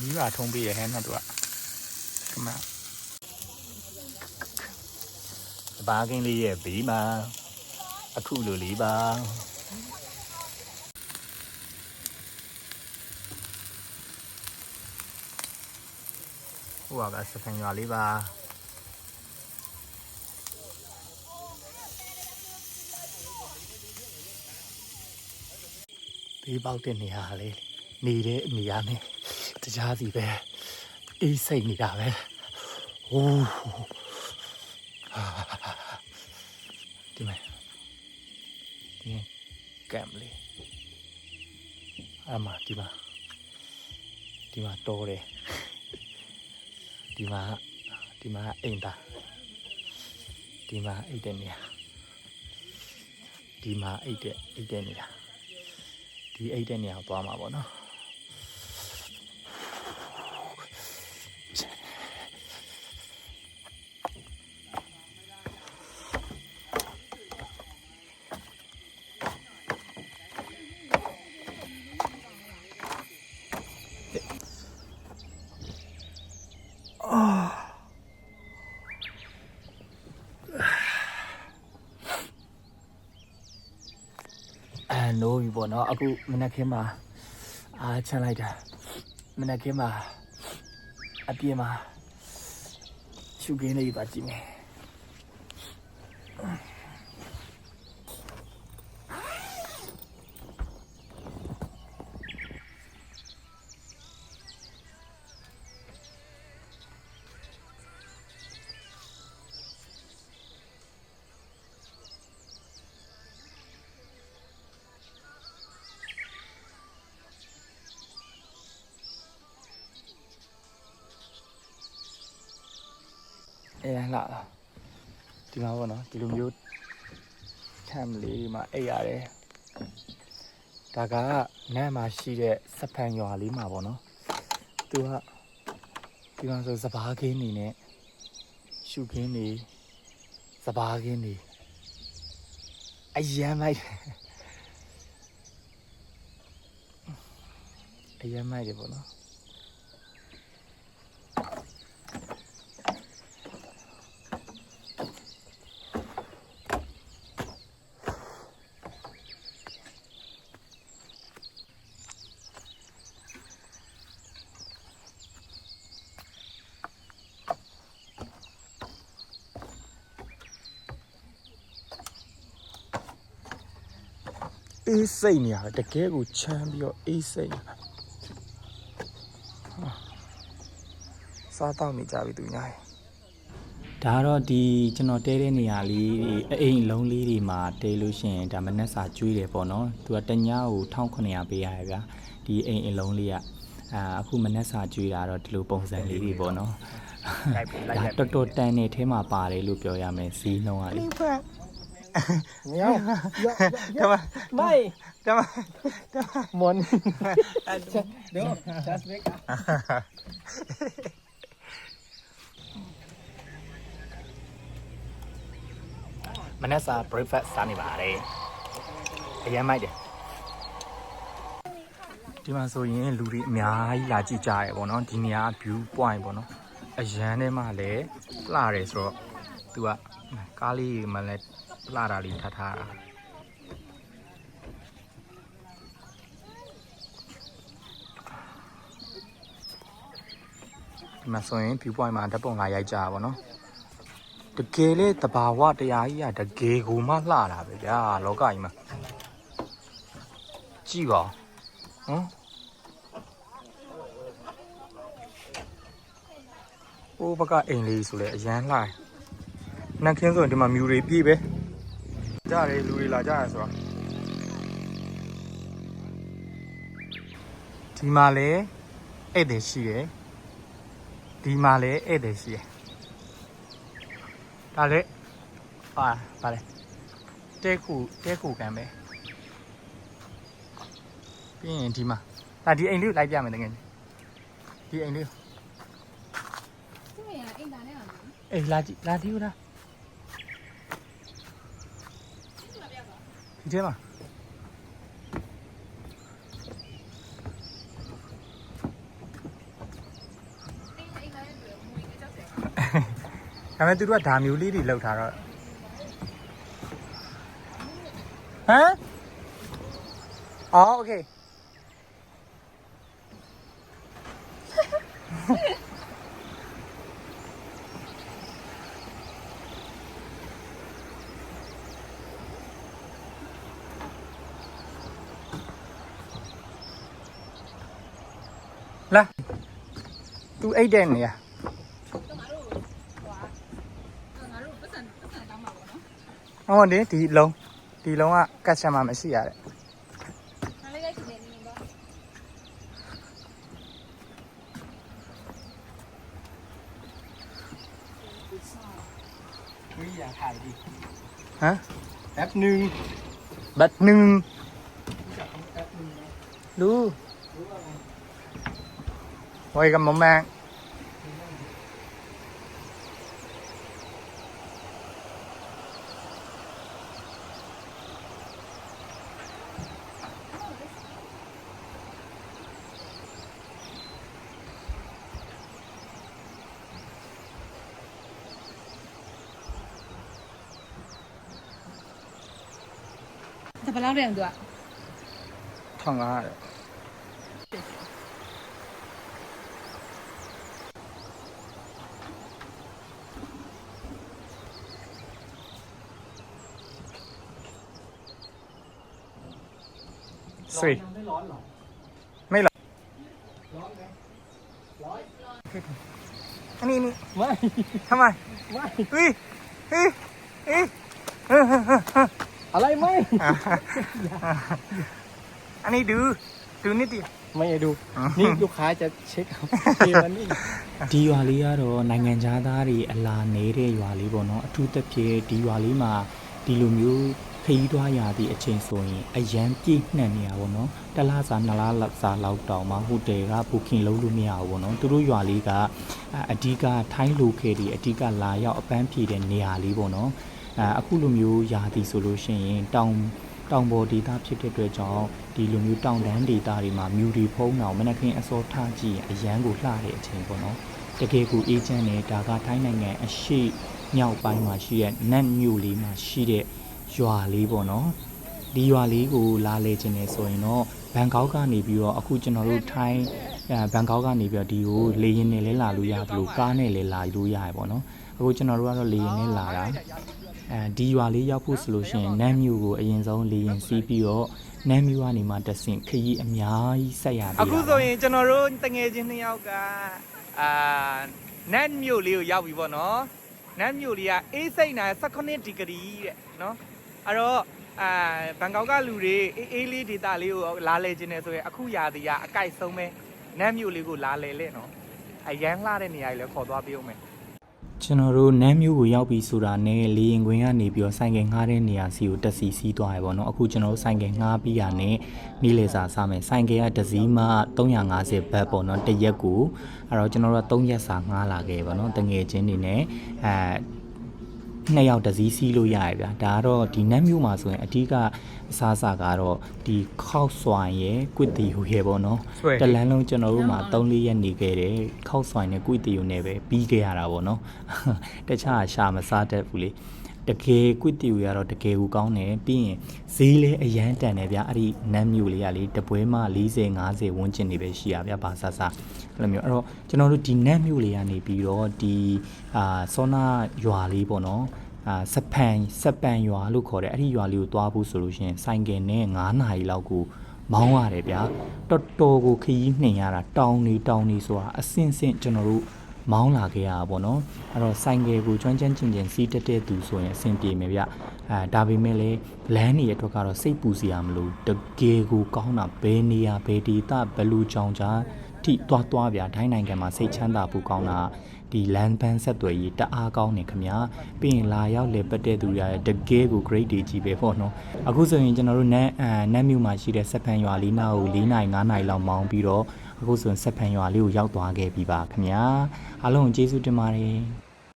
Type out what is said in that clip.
မိပါထုံးပေးရဟဲ့နော်သူကကမဘာကင်းလေးရဲ့ဘေးမှာအခုလိုလေးပါဟိုကစကန်ရွာလေးပါဘေးပေါက်တဲ့နေရာလေးနေတဲ့နေရာနဲ့ တရားစီပဲအေးစိတ်နေတာပဲဟိုးဟာဒီမဲ့ဒီကမ်လေးအမဒီမှာဒီမှာတော်တယ်ဒီမှာဒီမှာအိမ်သားဒီမှာအိတ်တဲ့နေရာဒီမှာအိတ်တဲ့အိတ်တဲ့နေတာဒီအိတ်တဲ့နေရာကိုသွားမှာပေါ့နော် အဲနိုး ပြီပေါ့နော်အခုမနက်ခင်းမှာအာချမ်းလိုက်တာမနက်ခင်းမှာအပြင်းမှာရှုခင်းလေးပါကြည့်မယ် အဲလာလာဒီမှာပေါ့နော်ဒီလိုမျိုးထမ်လေးဒီမှာအိတ်ရတယ်ဒါကနန်းမှာရှိတဲ့စဖန်ရွာလေးမှာပေါ့နော်သူကဒီမှာဆိုစပားခင်းနေနဲ့ရှုခင်းနေစပားခင်းနေအယမ်းမိုက်တယ်အယမ်းမိုက်တယ်ပေါ့နော် အေးစိတ်နေရတယ်တကယ်ကိုချမ်းပြီးတော့အေးစိတ်နေတာဟာစားတော့နေကြပြီသူညာဒါကတော့ဒီကျွန်တော်တဲတဲ့နေရာလေးအအိမ်အလုံးလေးတွေမှာတဲလို့ရှိရင်ဒါမနှက်စာကျွေးတယ်ပေါ့နော်သူကတညကို1900ပေးရတယ်ဗျာဒီအိမ်အလုံးလေးကအာအခုမနှက်စာကျွေးတာတော့ဒီလိုပုံစံလေးတွေပေါ့နော်ဒါတော်တော်တန်နေထဲမှာပါတယ်လို့ပြောရမယ်ဈေးနှုန်းကလေ ไม่เอาเยอะเยอะไม่ทำไมทำไมหมอนเดี๋ยวจัสเบกမနက်စာ breakfast စားနေပါတယ်အရင်မိုက်တယ်ဒီမှာဆိုရင်လူတွေအများကြီးလာကြည့်ကြရဲပေါ့နော်ဒီနေရာ view point ပေါ့နော်အရန်ထဲမှာလည်းလှတယ်ဆိုတော့သူကကားလေးမှလည်း လှတာလေးထားထားတာဒီမှာဆိုရင် view point မှာဓာတ်ပုံလာရိုက်ကြတာပေါ့နော်တကယ်လေတဘာဝတရားကြီးကတကယ်ကိုမှလှတာပဲဗျာလောကကြီးမှာကြည့်ပါဟမ်ဟိုဘကအိမ်လေးဆိုလေအရန်လှတယ်နှက်ခင်းဆိုရင်ဒီမှာမြူတွေပြည့်ပဲ ကြားတယ်လူတွေလာကြရဆိုတော့ဒီမှာလေဧည့်သည်ရှိတယ်ဒီမှာလေဧည့်သည်ရှိတယ်ဒါလည်းပါပါလေတဲခုတဲခုကံပဲပြီးရင်ဒီမှာဒါဒီအိမ်လေးကိုလိုက်ပြမယ်တကယ်ဒီအိမ်လေးကိုသူ့ရအိမ်သားနဲ့အောင်အေးလာကြည့်လာဒီဦးလား ဒီထဲမှာဒါပေမဲ့သူတို့ကဓာမျိုးလေးတွေလောက်ထားတော့ဟမ်အော်โอเค လာသူအိတ်တဲ့နေရတော့ငါတို့ဟိုဟာငါတို့ပတ်စံပတ်စံတောင်းမှာပေါ့နော် ဟုတ်တယ်ဒီလုံးဒီလုံးကကတ် ဆွေ ไม่ร้อนหรอ ไม่หรอก ร้อนไหมร้อน อันนี้นี่ ไม่ ทำไม ไม่ เฮ้ยเฮ้ยเฮ้ย อะไรไม่ อันนี้ดู ดูนิดเดียว ไม่ดู อ๋อ นี่ลูกค้าจะเช็คเอาเกมมันนี่ ဒီရွာလေးကတော့နိုင်ငံခြားသားတွေအလာနေတဲ့ရွာလေးပေါ့နော်အထူးသဖြင့်ဒီရွာလေးမှာဒီလိုမျိုး ခရီးသွားရသည့်အချိန်ဆိုရင်အရန်ပြည့်နှံ့နေရပါတော့တလားစာနှစ်လားလောက်စာလောက်တောင်မှဟိုတယ်ကဘူကင်လုပ်လို့မရဘူးပေါ့နော်သူတို့ရွာလေးကအအဓိကထိုင်းလိုခဲတွေအဓိကလာရောက်အပန်းဖြေတဲ့နေရာလေးပေါ့နော်အဲအခုလိုမျိုးယာတီဆိုလို့ရှိရင်တောင်တောင်ပေါ်ဒေသဖြစ်တဲ့အတွက်ကြောင့်ဒီလိုမျိုးတောင်တန်းဒေသတွေမှာမြူတွေဖုံးအောင်မနက်ခင်းအစောထားကြည့်ရင်အရန်ကိုလှတဲ့အချိန်ပေါ့နော်တကယ်ကိုအေးချမ်းတယ်ဒါကထိုင်းနိုင်ငံအရှိမြောက်ပိုင်းမှာရှိတဲ့နတ်မြို့လေးမှာရှိတဲ့ ရွာလေးပေါ့နော်ဒီရွာလေးကိုလာလေခြင်းနေဆိုရင်တော့ဘန်ကောက်ကနေပြီးတော့အခုကျွန်တော်တို့ထိုင်းအဲဘန်ကောက်ကနေပြီးတော့ဒီကိုလေယာဉ်နဲ့လဲလာလို့ရတယ်လို့ကားနဲ့လဲလာလို့ရတယ်ပေါ့နော်အခုကျွန်တော်တို့ကတော့လေယာဉ်နဲ့လာတာအဲဒီရွာလေးရောက်ဖို့ဆိုလို့ရှိရင်နတ်မြို့ကိုအရင်ဆုံးလေယာဉ်စီးပြီးတော့နတ်မြို့ကနေမှတဆင့်ခရီးအများကြီးဆက်ရပြီအခုဆိုရင်ကျွန်တော်တို့တငယ်ချင်းနှစ်ယောက်ကအာနတ်မြို့လေးကိုရောက်ပြီပေါ့နော်နတ်မြို့လေးကအေးစိတ်နာ18ဒီဂရီတဲ့နော် အဲ့တော့အာဘန်ကောက်ကလူတွေအေးအေးလေးဒေတာလေးကိုလာလဲခြင်းနေဆိုရင်အခုရာသီကအကြိုက်ဆုံးပဲနတ်မြို့လေးကိုလာလဲလဲနော်အရန်လှတဲ့နေရာကြီးလည်းခေါ်သွားပေးဦးမယ်ကျွန်တော်တို့နန်းမျိုးကိုရောက်ပြီဆိုတာနဲ့လေရင်ခွင်ကနေပြီးတော့ဆိုင်ကယ်ငှားတဲ့နေရာစီကိုတက်စီစီးသွားရပါတော့အခုကျွန်တော်တို့ဆိုင်ကယ်ငှားပြီးရနဲ့နေလေစာစားမယ်ဆိုင်ကယ်ကတစ်စီးမှ350ဘတ်ပေါ့နော်တစ်ရက်ကိုအဲ့တော့ကျွန်တော်တို့က3ရက်စာငှားလာခဲ့ပါတော့တငယ်ချင်းတွေနဲ့အဲ နှစ်ယောက်တစ်စီးစီးလို့ရရဗျာဒါကတော့ဒီနန်းမျိုးမှာဆိုရင်အဓိကအစားအစာကတော့ဒီခောက်ဆွိုင်ရဲ့ကွစ်တီဟူရဲ့ပေါ့နော်ဆွဲတလန်းလုံးကျွန်တော်တို့မှာ3-4ရက်နေခဲ့တယ်ခောက်ဆိုင်နဲ့ကုတီယုံနဲ့ပဲပြီးခဲ့ရတာပေါ့နော်တခြားရှာမစားတတ်ဘူးလေ တကယ်ကုတီယုံကတော့တကယ်ကိုကောင်းတယ်ပြီးရင်ဈေးလည်းအရန်တန်တယ်ဗျအဲ့ဒီနမ်းမျိုးလေးကလေတပွဲမှ40 50ဝန်းကျင်နေပဲရှိရဗျဘာဆဆအဲ့လိုမျိုးအဲ့တော့ကျွန်တော်တို့ဒီနမ်းမျိုးလေးကနေပြီးတော့ဒီအာဆောနာရွာလေးပေါ့နော်အာစပန်စပန်ရွာလို့ခေါ်တယ်အဲ့ဒီရွာလေးကိုသွားဖို့ဆိုလို့ရှိရင်ဆိုင်ကယ်နဲ့9နာရီလောက်ကိုမောင်းရတယ်ဗျာတော်တော်ကိုခရီးနှင်ရတာတောင်းနေတောင်းနေဆိုတာအစင်စင်ကျွန်တော်တို့ မောင်းလာခဲ့ရတာပေါ့နော်အဲ့တော့ဆိုင်ကယ်ကိုကျွမ်းကျွမ်းကျင်ကျင်စီးတက်တဲ့သူဆိုရင်အဆင်ပြေမယ်ဗျအဲဒါပေမဲ့လည်းလမ်းနေရအတွက်ကတော့စိတ်ပူစရာမလိုတကယ်ကိုကောင်းတာဘယ်နေရာဘယ်ဒေသဘယ်လူကြောင်ကြားထိတွားတွားဗျာတိုင်းနိုင်ငံမှာစိတ်ချမ်းသာဖို့ကောင်းတာဒီလန်ပန်းဆက်သွယ်ရေးတအားကောင်းနေခမညာပြီးရင်လာရောက်လေပတ်တဲ့သူတွေကတကယ်ကို great day ကြီးပဲပေါ့နော်အခုဆိုရင်ကျွန်တော်တို့နန်းအဲနန်းမြို့မှာရှိတဲ့စက်ဖန်ရွာလေးနာကို၄နိုင်၅နိုင်လောက်မောင်းပြီးတော့ အခုဆိုရင်စက်ဖန်ရွာလေးကိုရောက်သွားခဲ့ပြီပါခမညာအားလုံးကိုကျေးဇူးတင်ပါတယ်